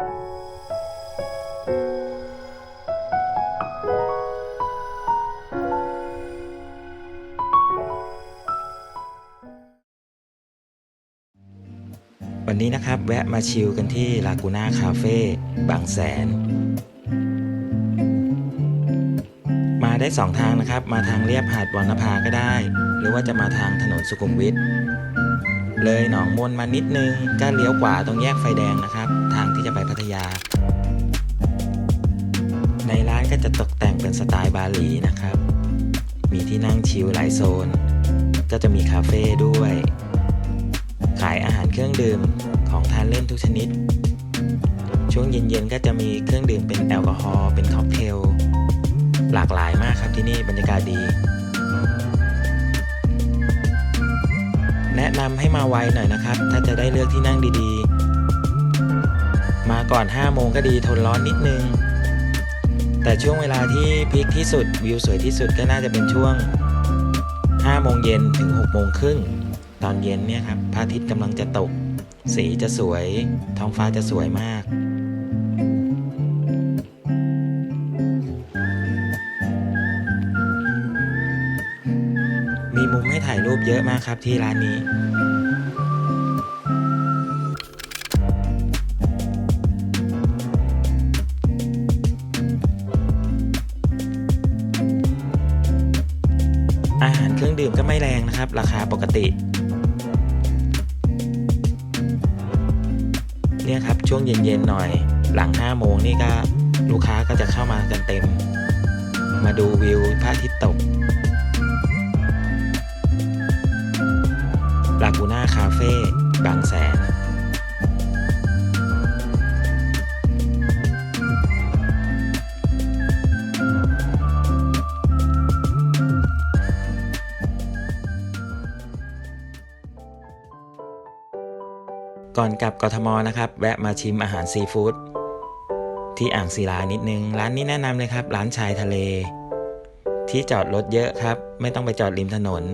วันนี้นะครับแวะมาชิลกันที่ลากูน่าคาเฟ่บางแสน มาได้สองทางนะครับ มาทางเรียบหาดวรรณภาก็ได้ หรือว่าจะมาทางถนนสุขุมวิทเลยหนองมนมานิดนึงก็เลี้ยวขวาตรงแยกไฟแดงนะครับ ที่จะไปพัทยา ในร้านก็จะตกแต่งเป็นสไตล์บาหลีนะครับ มีที่นั่งชิลหลายโซน ก็จะมีคาเฟ่ด้วย ขายอาหารเครื่องดื่มของทานเล่นทุกชนิด ช่วงเย็นๆก็จะมีเครื่องดื่มเป็นแอลกอฮอล์เป็นค็อกเทล หลากหลายมากครับที่นี่บรรยากาศดีแนะนำให้มาไวหน่อยนะครับ ถ้าจะได้เลือกที่นั่งดีๆ มาก่อน 5 โมงก็ดีทนร้อนนิดนึง แต่ช่วงเวลาที่พีคที่สุดวิวสวยที่สุดก็น่าจะเป็นช่วง 5 โมงเย็นถึง 6 โมงครึ่งตอนเย็นเนี่ยครับพระอาทิตย์กำลังจะตก สีจะสวย ท้องฟ้าจะสวยมาก มีมุมให้ถ่ายรูปเยอะมากครับที่ร้านนี้ ดื่มก็ไม่แรงนะครับ ราคาปกติ เนี่ยครับช่วงเย็นๆหน่อย หลัง5โมงนี่ก็ลูกค้าก็จะเข้ามากันเต็ม มาดูวิวพระอาทิตย์ตกลากูน่าคาเฟ่บางแสน ก่อนกลับกทมนะครับ แวะมาชิมอาหารซีฟู้ดที่อ่างศิลานิดนึง ร้านนี้แนะนำเลยครับ ร้านชายทะเล ที่จอดรถเยอะครับ ไม่ต้องไปจอดริมถนน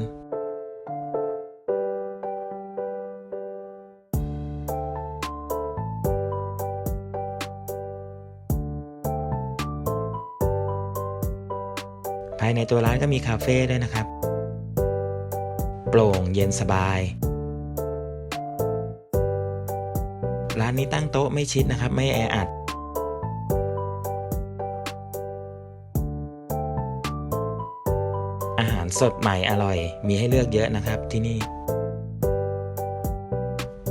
ภายในตัวร้านก็มีคาเฟ่ด้วยนะครับ โปร่งเย็นสบาย ร้านนี้ตั้งโต๊ะไม่ชิดนะครับ ไม่แออัดอาหารสดใหม่อร่อย มีให้เลือกเยอะนะครับที่นี่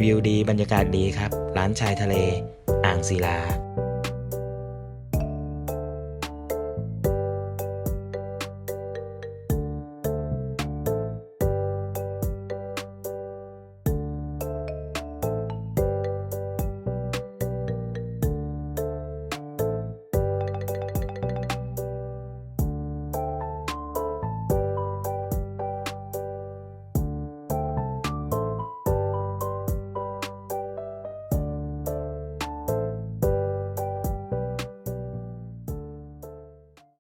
วิวดีบรรยากาศดีครับ ร้านชายทะเล อ่างศิลา